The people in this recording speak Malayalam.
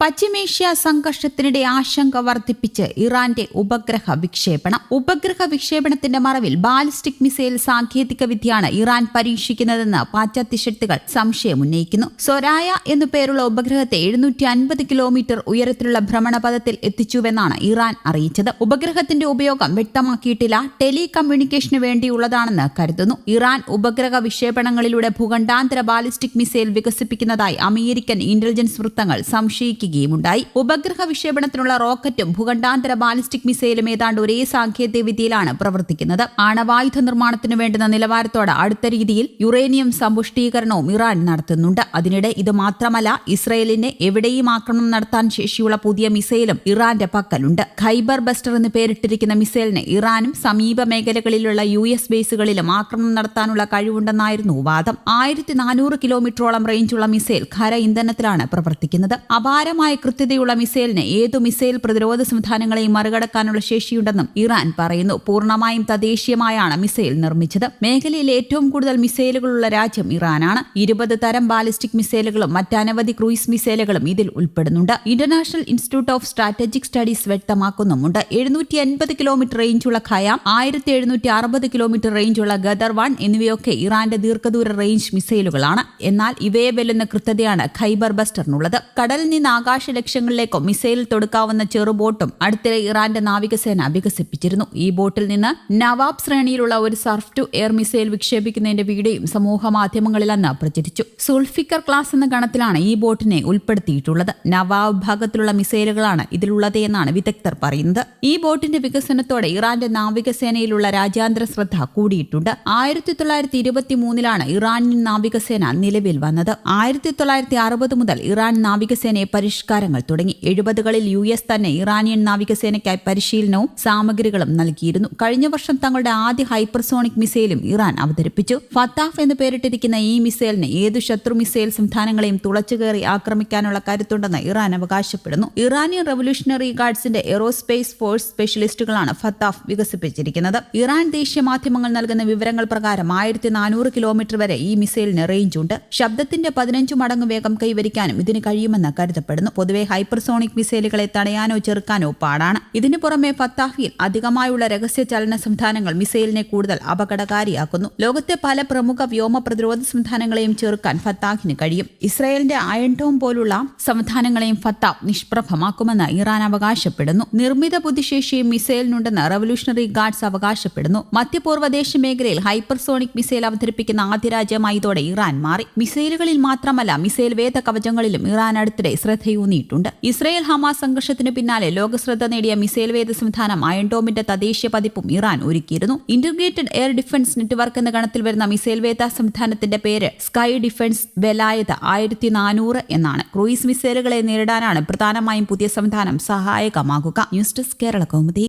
പശ്ചിമേഷ്യ സംഘർഷത്തിനിടെ ആശങ്ക വർദ്ധിപ്പിച്ച് ഇറാന്റെ ഉപഗ്രഹ വിക്ഷേപണം. ഉപഗ്രഹ വിക്ഷേപണത്തിന്റെ മറവിൽ ബാലിസ്റ്റിക് മിസൈൽ സാങ്കേതിക വിദ്യയാണ് ഇറാൻ പരീക്ഷിക്കുന്നതെന്ന് പാശ്ചാത്യ ശക്തികൾ സംശയമുന്നയിക്കുന്നു സൊരായ എന്നു പേരുള്ള ഉപഗ്രഹത്തെ എഴുന്നൂറ്റി അൻപത് കിലോമീറ്റർ ഉയരത്തിലുള്ള ഭ്രമണപഥത്തിൽ എത്തിച്ചുവെന്നാണ് ഇറാൻ അറിയിച്ചത്. ഉപഗ്രഹത്തിന്റെ ഉപയോഗം വ്യക്തമാക്കിയിട്ടില്ല. ടെലി കമ്മ്യൂണിക്കേഷന് വേണ്ടിയുള്ളതാണെന്ന് കരുതുന്നു. ഇറാൻ ഉപഗ്രഹ വിക്ഷേപണങ്ങളിലൂടെ ഭൂഖണ്ഡാന്തര ബാലിസ്റ്റിക് മിസൈൽ വികസിപ്പിക്കുന്നതായി അമേരിക്കൻ ഇന്റലിജൻസ് വൃത്തങ്ങൾ സംശയിക്കുകയുമുണ്ടായി ഉപഗ്രഹ വിക്ഷേപണത്തിനുള്ള റോക്കറ്റും ഭൂഖണ്ഡാന്തര ബാലിസ്റ്റിക് മിസൈലും ഏതാണ്ട് ഒരേ സാങ്കേതിക വിദ്യയിലാണ് പ്രവർത്തിക്കുന്നത്. ആണവായുധ നിർമ്മാണത്തിന് വേണ്ടുന്ന നിലവാരത്തോടെ അടുത്ത രീതിയിൽ യുറേനിയം സമ്പുഷ്ടീകരണവും ഇറാൻ നടത്തുന്നുണ്ട്. അതിനിടെ ഇത് മാത്രമല്ല ഇസ്രയേലിന് എവിടെയും ആക്രമണം നടത്താൻ ശേഷിയുള്ള പുതിയ മിസൈലും ഇറാന്റെ പക്കലുണ്ട്. ഖൈബർ ബസ്റ്റർ എന്ന് പേരിട്ടിരിക്കുന്ന മിസൈലിന് ഇറാനും സമീപ മേഖലകളിലുള്ള യു എസ് ബേസുകളിലും ആക്രമണം നടത്താനുള്ള കഴിവുണ്ടെന്നായിരുന്നു വാദം. ആയിരത്തി നാനൂറ് കിലോമീറ്ററോളം റേഞ്ചുള്ള മിസൈൽ ഖര ഇന്ധനത്തിലാണ് പ്രവർത്തിക്കുന്നത്. അപാരമായ കൃത്യതയുള്ള മിസൈലിന് ഏതു മിസൈൽ പ്രതിരോധ സംവിധാനങ്ങളെയും മറികടക്കാനുള്ള ശേഷിയുണ്ടെന്നും ഇറാൻ പറയുന്നു. പൂർണമായും തദ്ദേശീയമായാണ് മിസൈൽ നിർമ്മിച്ചത്. മേഖലയിൽ ഏറ്റവും കൂടുതൽ മിസൈലുകളുള്ള രാജ്യം ഇറാനാണ്. ഇരുപത് തരം ബാലിസ്റ്റിക് മിസൈലുകളും മറ്റനവധി ക്രൂയിസ് മിസൈലുകളും ഇതിൽ ഉൾപ്പെടുന്നുണ്ട്. International institute of strategic studies വ്യക്തമാക്കുന്നുമുണ്ട്. എഴുന്നൂറ്റി അൻപത് കിലോമീറ്റർ റേഞ്ചുള്ള ഖയാം ആയിരത്തി എഴുന്നൂറ്റി അറുപത് കിലോമീറ്റർ റേഞ്ചുള്ള ഗദർ വൺ എന്നിവയൊക്കെ ഇറാന്റെ ദീർഘദൂര റേഞ്ച് മിസൈലുകളാണ്. എന്നാൽ ഇവയെ വെല്ലുന്ന കൃത്യതയാണ് ഖൈബർ ബസ്റ്ററിനുള്ളത്. കടലിൽ നിന്ന് ആകാശ ലക്ഷ്യങ്ങളിലേക്കോ മിസൈൽ തൊടുക്കാവുന്ന ചെറുബോട്ടും അടുത്തിടെ ഇറാന്റെ നാവികസേന വികസിപ്പിച്ചിരുന്നു. ഈ ബോട്ടിൽ നിന്ന് നവാബ് ശ്രേണിയിലുള്ള ഒരു സർഫ് ടു എയർ മിസൈൽ വിക്ഷേപിക്കുന്നതിന്റെ വീഡിയോയും സമൂഹ മാധ്യമങ്ങളിൽ അന്ന് പ്രചരിച്ചു. സുൾഫിക്കർ ക്ലാസ് എന്ന ഗണത്തിലാണ് ഈ ബോട്ടിനെ ഉൾപ്പെടുത്തിയിട്ടുള്ളത്. നവാബ് ഭാഗത്തിലുള്ള മിസൈലുകളാണ് ഇതിലുള്ളത് എന്നാണ് വിദഗ്ധർ പറയുന്നത്. ഈ ബോട്ടിന്റെ വികസനത്തോടെ ഇറാന്റെ നാവികസേനയിലുള്ള രാജ്യാന്തര ശ്രദ്ധ കൂടിയിട്ടുണ്ട്. ആയിരത്തി തൊള്ളായിരത്തി ഇരുപത്തി മൂന്നിലാണ് ഇറാനിയൻ നാവികസേന നിലവിൽ വന്നത്. ആയിരത്തി തൊള്ളായിരത്തി അറുപത് മുതൽ ഇറാൻ നാവികസേനയെ പരിഷ്കാരങ്ങൾ തുടങ്ങി. എഴുപതുകളിൽ യു എസ് തന്നെ ഇറാനിയൻ നാവികസേനയ്ക്കായി പരിശീലനവും സാമഗ്രികളും നൽകിയിരുന്നു. കഴിഞ്ഞ വർഷം തങ്ങളുടെ ആദ്യ ഹൈപ്പർസോണിക് മിസൈലും ഇറാൻ അവതരിപ്പിച്ചു. ഫത്താഫ് എന്ന് പേരിട്ടിരിക്കുന്ന ഈ മിസൈലിന് ഏതു ശത്രു മിസൈൽ സംവിധാനങ്ങളെയും തുളച്ചുകയറി ആക്രമിക്കാനുള്ള കരുത്തുണ്ടെന്ന് ഇറാൻ അവകാശപ്പെടുന്നു. ഇറാനിയൻ റവല്യൂഷണറി ഗാർഡ്സിന്റെ എറോസ്പേസ് ഫോഴ്സ് സ്പെഷ്യലിസ്റ്റുകളാണ് ഫത്താഫ് വികസിപ്പിച്ചിരിക്കുന്നത്. ഇറാൻ ദേശീയ മാധ്യമങ്ങൾ നൽകുന്ന വിവരങ്ങൾ പ്രകാരം ആയിരത്തി നാനൂറ് കിലോമീറ്റർ വരെ ഈ മിസൈലിന് റേഞ്ച് ഉണ്ട്. ശബ്ദത്തിന്റെ പതിനഞ്ചു മടങ്ങ് വേഗം കൈവരിക്കാനും ഇതിന് കഴിയുമെന്ന് കരുതപ്പെടുന്നു. പൊതുവെ ഹൈപ്പർസോണിക് മിസൈലുകളെ തടയാനോ ചെറുക്കാനോ പാടാണ്. ഇതിനു പുറമെ ഫത്താഹിയിൽ അധികമായുള്ള രഹസ്യ ചലന സംവിധാനങ്ങൾ മിസൈലിനെ കൂടുതൽ അപകടകാരിയാക്കുന്നു. ലോകത്തെ പല പ്രമുഖ വ്യോമ പ്രതിരോധ സംവിധാനങ്ങളെയും ചെറുക്കാൻ ഫത്താഹിന് കഴിയും. ഇസ്രായേലിന്റെ ഡോം പോലുള്ള സംവിധാനങ്ങളെയും ഫത്താഹ് നിഷ്പ്രഭമാക്കുമെന്ന് ഇറാൻ അവകാശപ്പെടുന്നു. നിർമ്മിത ബുദ്ധിശേഷിയും മിസൈലിനുണ്ടെന്ന് റവല്യൂഷണറി ഗാർഡ്സ് അവകാശപ്പെടുന്നു. മധ്യപൂർവദേശ മേഖലയിൽ ഹൈപ്പർസോണിക് മിസൈൽ അവതരിപ്പിക്കുന്ന ആദ്യ രാജ്യമായി ഇതോടെ ഇറാൻ മാറി. മിസൈലുകളിൽ മാത്രമല്ല മിസൈൽ വേദ കവചങ്ങളിലും ഇറാൻ അടുത്തിടെ ശ്രദ്ധയൂന്നിയിട്ടുണ്ട് ഇസ്രയേൽ ഹമാസ് സംഘർഷത്തിന് പിന്നാലെ ലോകശ്രദ്ധ നേടിയ മിസൈൽ വേദ സംവിധാനം അയൺഡോമിന്റെ തദ്ദേശീയ പതിപ്പും ഇറാൻ ഒരുക്കിയിരുന്നു. ഇന്റർഗ്രേറ്റഡ് എയർ ഡിഫൻസ് നെറ്റ്വർക്ക് എന്ന ഗണത്തിൽ വരുന്ന മിസൈൽ വേദ സംവിധാനത്തിന്റെ പേര് സ്കൈ ഡിഫൻസ് വെലായത ആയിരത്തി നാനൂറ് എന്നാണ്. ക്രൂയിസ് മിസൈലുകളെ നേരിടാനാണ് പ്രധാനമായും പുതിയ സംവിധാനം സഹായകമാകുക. News desk Kerala Kaumudi.